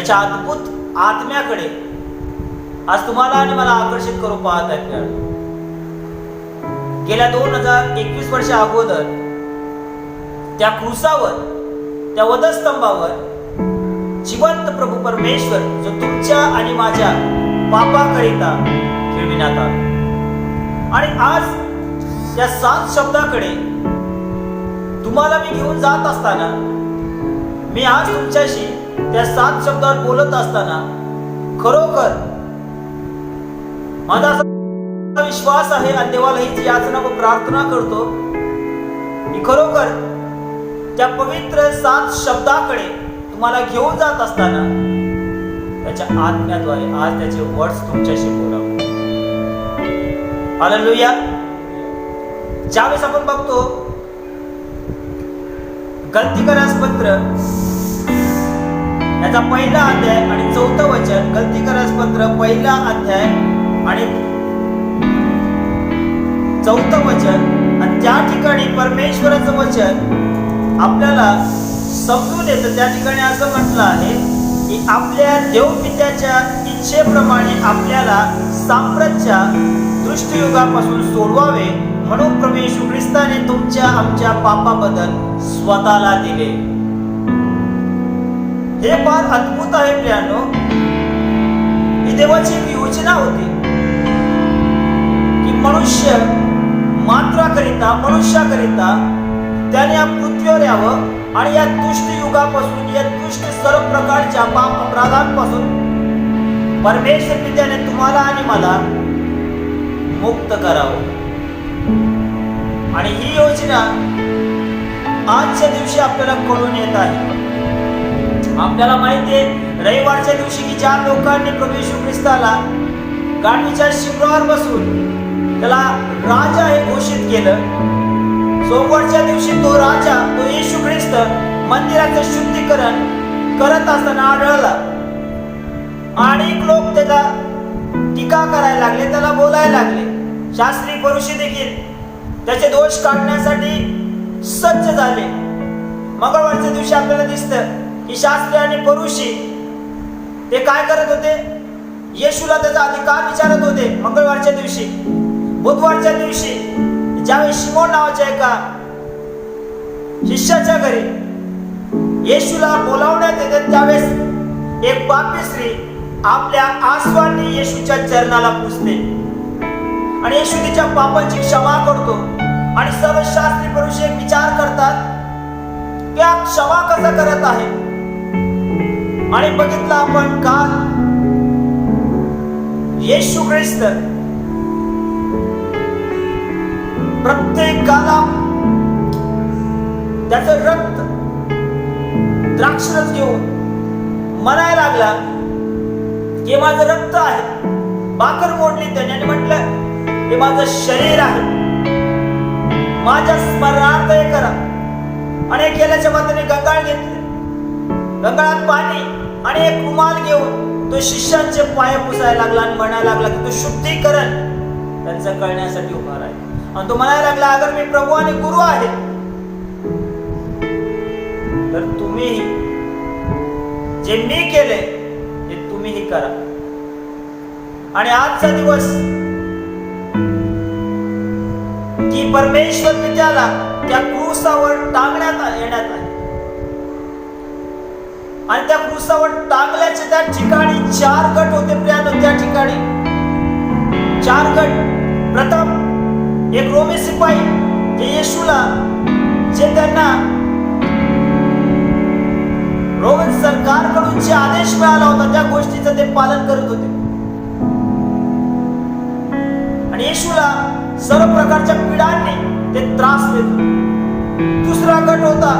त्याच्या अद्भुत आत्म्याकडे. आज तुम्हाला आणि मला आकर्षित करू पाहत आहेत गेल्या दोन हजार एकवीस वर्षा अगोदर त्या क्रुसावर त्या वधस्तंभावर जिवंत प्रभू परमेश्वर जो तुमच्या आणि माझ्या पापाकरिता खेळविण्यात आला. आणि आज त्या सात शब्दाकडे तुम्हाला मी घेऊन जात असताना मी आज तुमच्याशी त्या सात शब्दावर बोलत असताना खरोखर माझा विश्वास आहे आणि देवाला हीच याचना व प्रार्थना करतो की खरोखर त्या पवित्र सात शब्दाकडे तुम्हाला घेऊन जात असताना त्याच्या आत्म्याद्वारे आज त्याचे वर्ड्स तुमच्याशी बोलावं. हालेलुया ज्यावेळेस आपण बघतो गलती करास पत्र याचा पहिला अध्याय आणि चौथं वचन गलती करास पत्र पहिला अध्याय आणि चौथं वचन. आणि त्या ठिकाणी परमेश्वराचं वचन आपल्याला समजून येतं त्या ठिकाणी असं म्हटलं आहे की आपल्या देवपित्याच्या इच्छेप्रमाणे आपल्याला साम्राज्या दृष्टियुगापासून सोडवावे. म्हणून प्रभू येशू ख्रिस्ताने तुमच्या आमच्या पापाबद्दल स्वतःला दिले. हे फार अद्भुत आहे प्रियानो. ही देवाची योजना होती. की मनुष्य मात्राकरिता मनुष्याकरिता त्याने या पृथ्वीवर यावं आणि या दुष्ट युगापासून या दुष्ट सर्व प्रकारच्या पाप अपराधांपासून परमेश्वर पित्याने तुम्हाला आणि मला मुक्त करावं. आणि ही योजना आजच्या दिवशी आपल्याला कळून येत आहे. आपल्याला माहिती आहे रविवारच्या दिवशी की ज्या लोकांनी प्रभू येशू ख्रिस्ताला गाठीच्या शिंगावर बसून त्याला राजा हे घोषित केलं सोमवारच्या दिवशी तो राजा तो येशू ख्रिस्त मंदिराचं शुद्धीकरण करत असताना आढळला. अनेक लोक त्याला टीका करायला लागले त्याला बोलायला लागले. शास्त्री परुषी देखील त्याचे दोष काढण्यासाठी सज्ज झाले. मंगळवारच्या दिवशी आपल्याला दिसतं की शास्त्री आणि परुषी ते काय करत होते? येशूला त्याचा अधिकार विचारत होते मंगळवारच्या दिवशी. बुधवारच्या दिवशी ज्यावेळी शिमोन नावाच्या एका शिष्याच्या घरी येशूला बोलावण्यात येते त्यावेळेस एक पापी स्त्री आपल्या आसवांनी येशूच्या चरणाला पुजते आणि येशू तिच्या पापांची क्षमा करतो. आणि सर्व शास्त्री पुरुष एक विचार करतात त्या क्षमा कसं करत आहे? आणि बघितलं आपण काल येशू ख्रिस्त प्रत्येकाला त्याचं रक्त द्राक्षरस घेऊन म्हणायला लागला. हे माझं रक्त आहे. बाकर मोडली त्याने आणि म्हटलं हे माझं शरीर आहे. माझ्या स्मरणार्थ हे करा. आणि हे केल्याच्या बाजूने गंगाळ घेतले. गंगाळात पाणी आणि एक रुमाल घेऊन तो शिष्यांचे पाय पुसायला लागला आणि म्हणायला लागला की तो शुद्धीकरण त्यांचं कळण्यासाठी होणार आहे आणि तो म्हणायला लागला अगर मी प्रभू आणि गुरु आहे तर तुम्हीही जे मी केले ते तुम्हीही करा. आणि आजचा दिवस की परमेश्वर पित्याला त्या क्रूसावर टांगण्यात येण्यात आहे आणि त्या क्रूसावर टांगल्याचे त्या ठिकाणी चार गट होते प्रियानो त्या ठिकाणी. चार गट. प्रथम एक रोमी सिपाई जे येशूला जे त्यांना रोमन सरकारकडून जे आदेश मिळाला होता त्या गोष्टीचं ते पालन करत होते. आणि येशूला सर्व प्रकारच्या पिढांनी ते त्रास देत दुसरा गट होता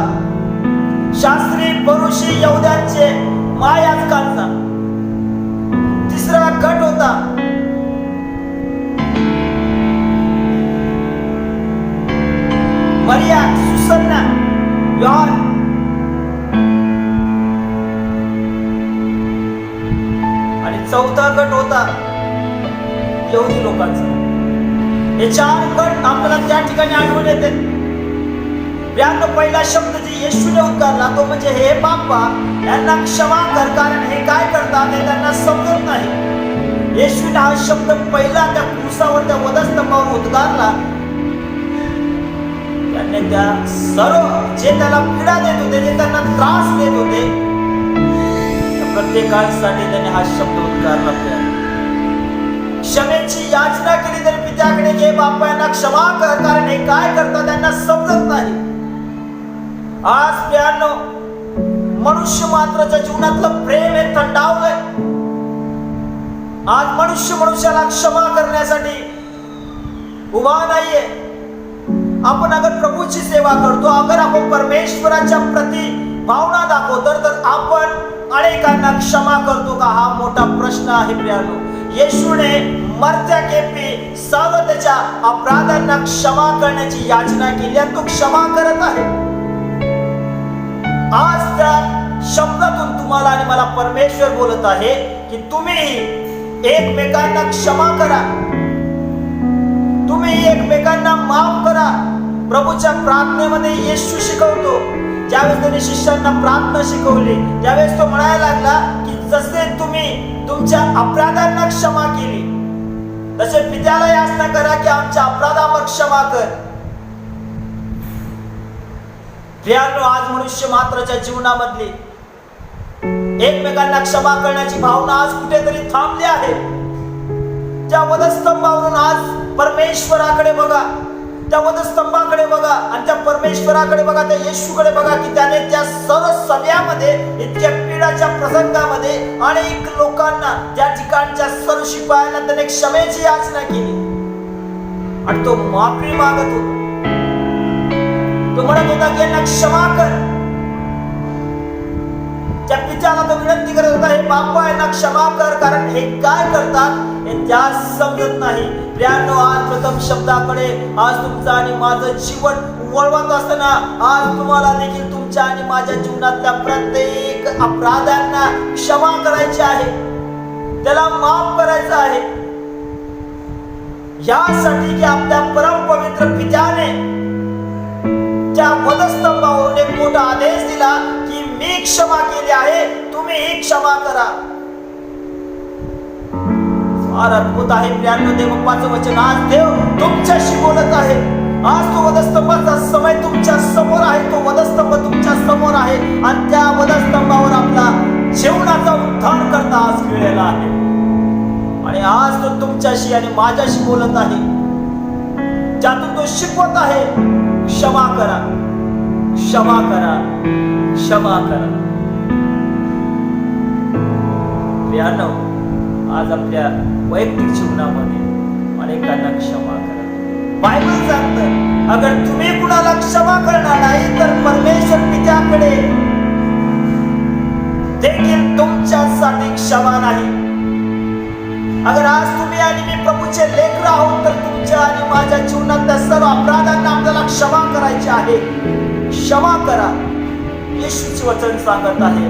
शास्त्री परुषी यहुद्यांचे महायाजकांचा तिसरा गट होता मरिया सुसन्ना यॉन आणि चौथा गट होता यहुदी लोकांचा. हे चार गट आपल्याला त्या ठिकाणी आढळून येते. प्रियांनो पहिला शब्द जे येशूने उद्गारला तो म्हणजे हे बाप्पा यांना क्षमा कर कारण हे काय करतात हे त्यांना समजत नाही. येशूने हा शब्द पहिला त्या पुरुषावर त्या वधस्तंभावर उद्गारला त्यांनी त्या सर्व जे त्याला पीडा देत होते जे त्यांना त्रास देत होते प्रत्येकासाठी त्याने हा शब्द उद्गारला त्या क्षमेची याचना केली तरी पित्याकडे घे बाप्पा यांना क्षमा कर कारण हे काय करतात त्यांना समजत नाही. आज प्यानो मनुष्य मात्राच्या जीवनातलं प्रेम हे थंडावलंय आज मनुष्य मनुष्याला क्षमा करण्यासाठी उभा नाहीये. आपण अगर प्रभूची सेवा करतो अगर आपण परमेश्वराच्या प्रती भावना दाखवतो तर आपण अनेकांना क्षमा करतो का? हा मोठा प्रश्न आहे प्रियानो येशूने मरत्या केपी सर्व त्याच्या अपराधांना क्षमा करण्याची याचना केली आणि तो क्षमा करत आहे. आज त्या शब्दातून तुम्हाला आणि मला परमेश्वर बोलत आहे की तुम्ही एकमेकांना क्षमा करा. तुम्ही एकमेकांना माफ करा. प्रभूच्या प्रार्थनेमध्ये येशू शिकवतो. ज्यावेळेस त्याने शिष्यांना प्रार्थना शिकवली त्यावेळेस तो म्हणायला लागला की जसे तुम्ही तुमच्या अपराधांना क्षमा केली तसे पित्याला याचना करा की आमच्या अपराधावर क्षमा कर. प्रियांनो आज मनुष्य मात्राच्या जीवनामधली एकमेकांना क्षमा करण्याची भावना आज कुठेतरी थांबली आहे. त्या वधस्तंभावरून आज परमेश्वराकडे बघा. त्या वधस्तंभाकडे बघा आणि त्या परमेश्वराकडे बघा त्या येशूकडे बघा की त्याने त्या सर्व सभ्यामध्ये इतक्या पीडाच्या प्रसंगामध्ये अनेक लोकांना त्या ठिकाणच्या सर्व शिपायांना त्याने क्षमेची याचना केली. आणि तो माफी मागत होता. तो म्हणत होता की यांना क्षमा कर. त्या पित्याला तो विनंती करत होता हे बाप्पा यांना क्षमा कर कारण हे काय करतात? त्या समजत नाही. प्रियांनो आज प्रथम शब्दाकडे आज तुमचं आणि माझं जीवन वळवत असताना आज तुम्हाला देखील तुमच्या आणि माझ्या जीवनातल्या प्रत्येक अपराधांना क्षमा करायची आहे. त्याला माफ करायचं आहे. यासाठी की आपल्या फार अद्भुत आहे प्रियांनो देवप्पाचं वचन आज देव तुमच्याशी बोलत आहे. आज तो वधस्तंभाचा समय तुमच्यासमोर आहे तो वधस्तंभ तुमच्यासमोर आहे आणि त्या वधस्तंभावर आपला जेवणाचा उद्धार करता आज खेळलेला आहे. आणि आज तो तुमच्याशी आणि माझ्याशी बोलत आहे. ज्यातून तो शिकवत आहे क्षमा करा. क्षमा करा. क्षमा करा. प्रियानो आज आपल्या वैयक्तिक जीवनामध्ये अनेकांना क्षमा करा. बायबल सांगतं अगर तुम्ही कुणाला क्षमा करणार नाही तर परमेश्वर पित्याकडे देखील तुमच्यासाठी क्षमा नाही. अगर आज तुम्ही आणि मी प्रभूचे लेकर आहोत तर तुमच्या आणि माझ्या जीवनातल्या सर्व अपराधांना आपल्याला क्षमा करायची आहे. क्षमा करा. येशूचे वचन सांगत आहे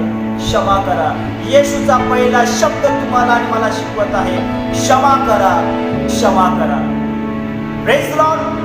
क्षमा करा येशूचा पहिला शब्द तुम्हाला आणि मला शिकवत आहे क्षमा करा क्षमा करा Praise.